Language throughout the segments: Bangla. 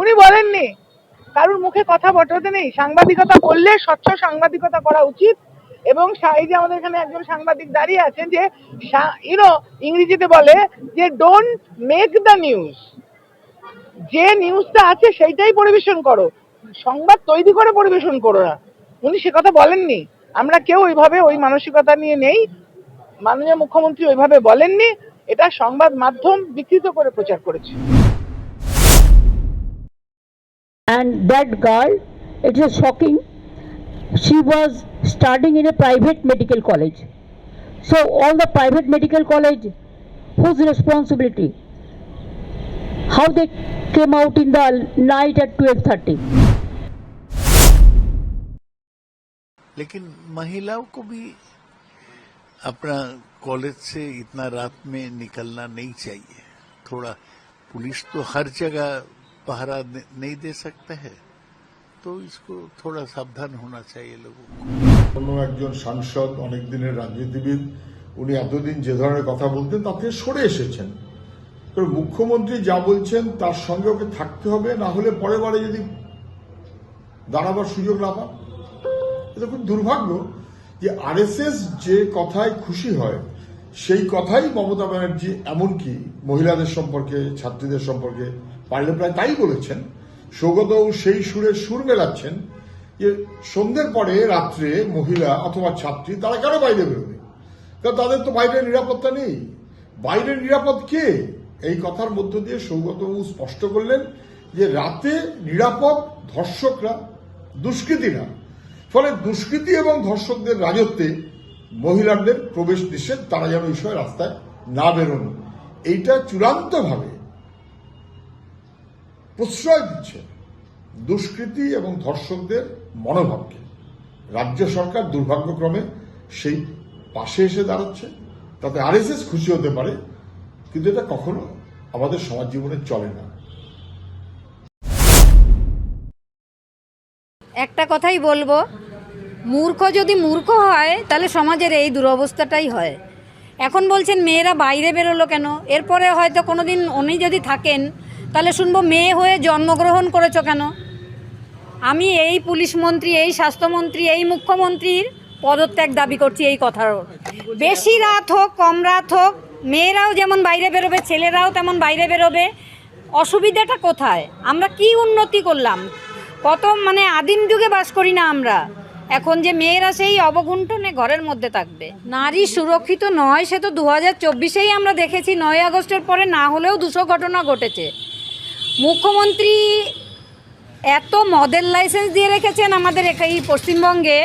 উনি বলেননি। কারুর মুখে কথা বটাতে নেই। সাংবাদিকতা করলে স্বচ্ছ সাংবাদিকতা করা উচিত। এবং এই যে আমাদের এখানে একজন সাংবাদিক দাঁড়িয়ে আছেন যে ইউনো ইংরেজিতে বলে যে ডোন্ট মেক দ্য নিউজ যে নিউজটা আছে, সেইটাই পরিবেশন করো। সংবাদ তৈরি করে পরিবেশন করো না। উনি সে কথা বলেননি। আমরা কেউ ওইভাবে ওই মানসিকতা নিয়ে নেই। মাননীয় মুখ্যমন্ত্রী ওইভাবে বলেননি। এটা সংবাদ মাধ্যম বিকৃত করে প্রচার করেছে and that girl it is shocking she was studying in a private medical college so all the private medical college whose responsibility how they came out in the night at 12:30 लेकिन महिलाओं को भी अपना कॉलेज से इतना रात में निकलना नहीं चाहिए थोड़ा पुलिस तो हर जगह पहरा न- नहीं दे सकता है तो इसको थोड़ा सावधान होना चाहिए लोगों को কোনো একজন সাংসদ অনেক দিনের রাজনীতিবিদ উনি এতদিন যে ধরনের কথা বলতেন তাতে সরে এসেছেন তো মুখ্যমন্ত্রী যা বলছেন তার সঙ্গে ওকে থাকতে হবে না হলে পরের বারে যদি দাঁড়াবার সুযোগ না পান এটা খুব দুর্ভাগ্য যে আরএসএস যে কথায় খুশি হয়, সেই কথাই মমতা ব্যানার্জি এমনকি মহিলাদের সম্পর্কে, ছাত্রীদের সম্পর্কে পারলে প্রায় তাই বলেছেন। সৌগতও সেই সুরে সুর মেলাচ্ছেন যে সন্ধ্যের পরে রাত্রে মহিলা অথবা ছাত্রী তারা কেন বাইরে বেরোবে? কারণ তাদের তো বাইরে নিরাপত্তা নেই। বাইরে নিরাপদ কে? এই কথার মধ্য দিয়ে সৌগতবাবু স্পষ্ট করলেন যে রাতে নিরাপদ ধর্ষকরা, দুষ্কৃতীরা ফলে দুষ্কৃতী এবং ধর্ষকদের রাজত্বে মহিলাদের প্রবেশ নিষেধ, তারা যেন এই রাস্তায় না বেরোন। এইটা চূড়ান্তভাবে প্রশ্রয় দিচ্ছে দুষ্কৃতী এবং ধর্ষকদের মনোভাবকে। রাজ্য সরকার দুর্ভাগ্যক্রমে সেই পাশে এসে দাঁড়াচ্ছে, তাতে আরএসএস খুশি হতে পারে, কিন্তু এটা কখনো আমাদের সমাজ জীবনে চলে না। একটা কথাই বলব, মূর্খ যদি মূর্খ হয়, তাহলে সমাজের এই দুরবস্থাটাই হয়। এখন বলছেন, মেয়েরা বাইরে বেরোলো কেন? এরপরে হয়তো কোনো দিন উনি যদি থাকেন, তাহলে শুনব মেয়ে হয়ে জন্মগ্রহণ করেছ কেন? আমি এই পুলিশ মন্ত্রী, এই স্বাস্থ্যমন্ত্রী, এই মুখ্যমন্ত্রীর পদত্যাগ দাবি করছি এই কথার বেশি রাত হোক, কম রাত হোক, মেয়েরাও যেমন বাইরে বেরোবে, ছেলেরাও তেমন বাইরে বেরোবে, অসুবিধাটা কোথায়? আমরা কি উন্নতি করলাম? কত মানে আদিম যুগে বাস করি না আমরা। এখন যে মেয়েরা সেই অবগুণ্ঠনে ঘরের মধ্যে থাকবে। নারী সুরক্ষিত নয়, সে তো দু হাজার চব্বিশেই আমরা দেখেছি, নয় আগস্টের পরে না হলেও দুশো ঘটনা ঘটেছে। মুখ্যমন্ত্রী এত মদের লাইসেন্স দিয়ে রেখেছেন আমাদের এই পশ্চিমবঙ্গে।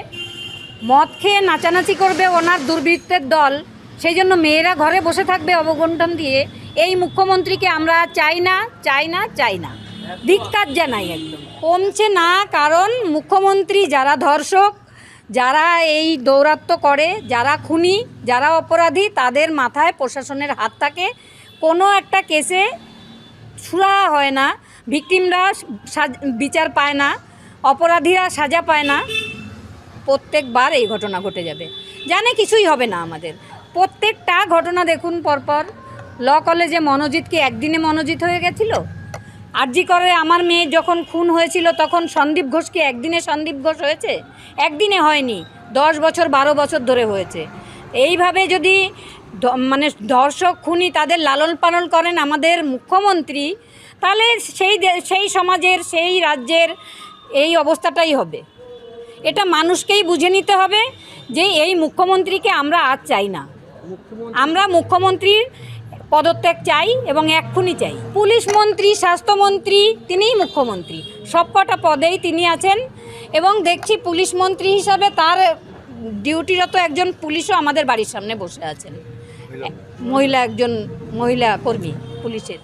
মদ খেয়ে নাচানাচি করবে ওনার দুর্বৃত্তের দল। সেই জন্য মেয়েরা ঘরে বসে থাকবে অবগণ্ঠন দিয়ে। এই মুখ্যমন্ত্রীকে আমরা চাই না চাই না চাই না। ধিক্কার জানাই একদম। কমছে না, কারণ মুখ্যমন্ত্রী যারা ধর্ষক, যারা এই দৌরাত্ম করে, যারা খুনি, যারা অপরাধী, তাদের মাথায় প্রশাসনের হাত থাকে। কোনো একটা কেসে ছুড়া হয় না, ভিকটিমরা বিচার পায় না, অপরাধীরা সাজা পায় না। প্রত্যেকবার এই ঘটনা ঘটে যাবে। জানে কিছুই হবে না আমাদের। প্রত্যেকটা ঘটনা দেখুন পরপর। ল কলেজে মনোজিৎ কি একদিনে মনোজিৎ হয়ে গেছিল? আরজি করে আমার মেয়ে যখন খুন হয়েছিল তখন সন্দীপ ঘোষ কি একদিনে সন্দীপ ঘোষ হয়েছে? একদিনে হয়নি দশ বছর বারো বছর ধরে হয়েছে। এইভাবে যদি মানে ধর্ষক খুনি তাদের লালন পালন করেন আমাদের মুখ্যমন্ত্রী তাহলে সেই সেই সমাজের সেই রাজ্যের এই অবস্থাটাই হবে। এটা মানুষকেই বুঝে নিতে হবে যে এই মুখ্যমন্ত্রীকে আমরা আর চাই না। আমরা মুখ্যমন্ত্রীর পদত্যাগ চাই এবং এক্ষুনি চাই। পুলিশ মন্ত্রী স্বাস্থ্যমন্ত্রী তিনিই মুখ্যমন্ত্রী। সবকটা পদেই তিনি আছেন এবং দেখছি পুলিশ মন্ত্রী হিসাবে তার ডিউটিরত একজন পুলিশও আমাদের বাড়ির সামনে বসে আছেন। মহিলা একজন মহিলা কর্মী পুলিশের।